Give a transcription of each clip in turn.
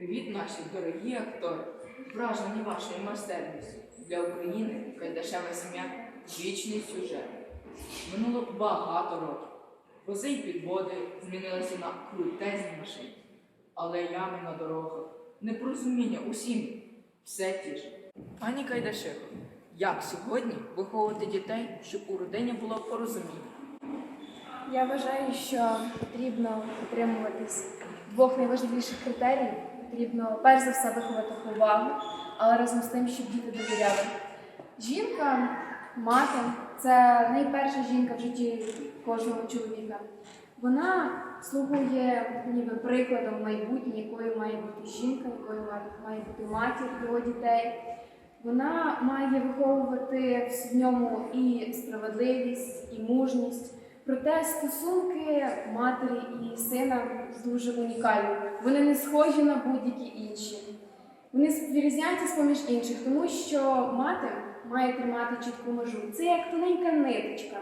Привіт, наші дорогі актори! Вражені вашою майстерністю для України Кайдашева сім'я вічний сюжет. Минуло багато років. Вози й підводи змінилися на крутезні машини. Але ями на дорогах, непорозуміння у сім'ї все ті ж. Пані Кайдашева, як сьогодні виховувати дітей, щоб у родині було порозуміння? Я вважаю, що потрібно підтримуватись двох найважливіших критеріїв. Потрібно перш за все виховати повагу, але разом з тим, щоб діти довіряли. Жінка, мати це найперша жінка в житті кожного чоловіка. Вона слугує ніби прикладом майбутнє, якою має бути жінка, якою має- бути матір його дітей. Вона має виховувати в ньому і справедливість, і мужність. Проте стосунки матері і сина дуже унікальні. Вони не схожі на будь-які інші. Вони відрізняються з поміж інших, тому що мати має тримати чітку межу. Це як тоненька ниточка,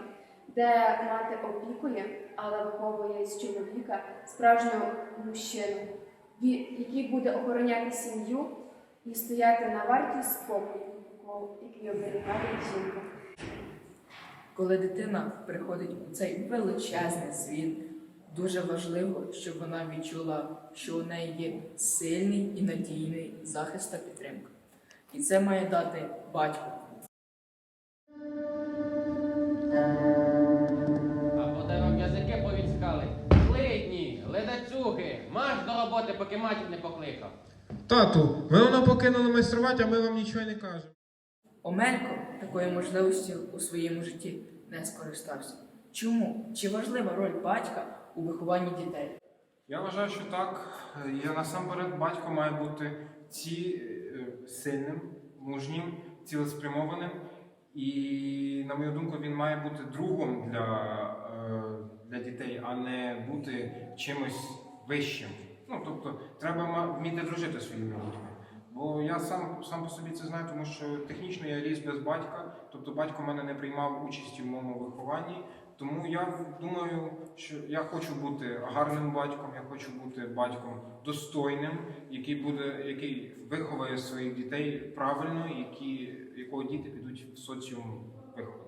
де мати опікує, але виховує з чоловіка справжнього мужчину, який буде охороняти сім'ю і стояти на варті спокою, який оберігає жінка. Коли дитина приходить у цей величезний світ, дуже важливо, щоб вона відчула, що у неї є сильний і надійний захист та підтримка. І це має дати батько. А подай вам язики повідскали. Злидні, ледацюги, марш до роботи, поки матір не покликав. Тату, ви воно покинули майструвати, а ми вам нічого не кажемо. Омелько такою можливістю у своєму житті не скористався. Чому? Чи важлива роль батька у вихованні дітей? Я вважаю, що так. Я насамперед батько має бути ці е, сильним, мужнім, цілеспрямованим. І, на мою думку, він має бути другом для, е, для дітей, а не бути чимось вищим. Ну, тобто, треба вміти дружити своїми дітьми. Бо я сам, сам по собі це знаю, тому що технічно я ріс без батька, тобто батько мене не приймав участі в моєму вихованні. Тому я думаю, що я хочу бути гарним батьком, я хочу бути батьком достойним, який буде, який виховує своїх дітей правильно, які, якого діти підуть в соціум виховані.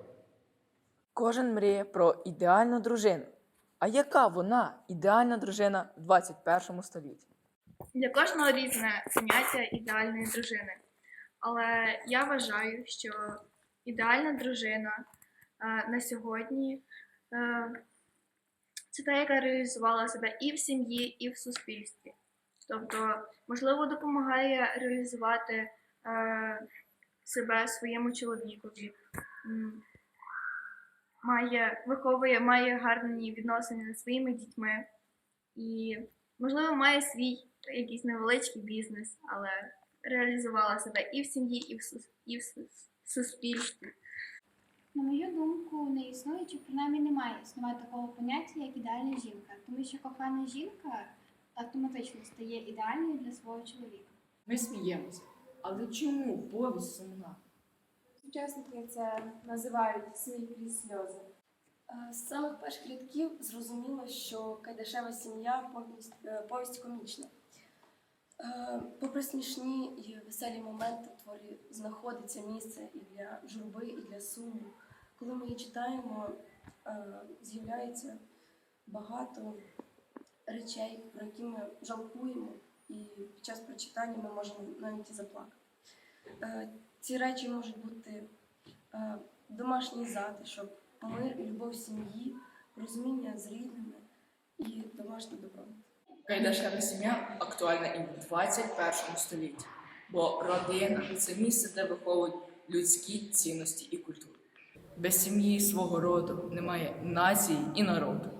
Кожен мріє про ідеальну дружину. А яка вона ідеальна дружина в 21 столітті? Для кожного різне поняття ідеальної дружини. Але я вважаю, що ідеальна дружина е, на сьогодні е, це та, яка реалізувала себе і в сім'ї, і в суспільстві. Тобто, можливо, допомагає реалізувати е, себе своєму чоловікові, має, виховує, має гарні відносини зі своїми дітьми і Можливо, має свій якийсь невеличкий бізнес, але реалізувала себе і в сім'ї, і в, сус- і в сус- суспільстві. На мою думку, не існує, чи принаймні немає існувати такого поняття, як ідеальна жінка, тому що кохана жінка автоматично стає ідеальною для свого чоловіка. Ми сміємося. Але чому повість сумна? Сучасники це називають сміх крізь сльози. Е, З самих перших рядків зрозуміло, що Кайдашева сім'я повість, е, повість комічна. Е, Попри смішні і веселі моменти в творі знаходиться місце і для журби, і для суму. Коли ми її читаємо, з'являється багато речей, про які ми жалкуємо, і під час прочитання ми можемо навіть і заплакати. Ці речі можуть бути домашній затишок, мир любов сім'ї, розуміння з рідними і домашні добро. Кайдашева сім'я актуальна і в 21 столітті, бо родина це місце, де виховують людські цінності і культуру. Без сім'ї свого роду немає нації і народу.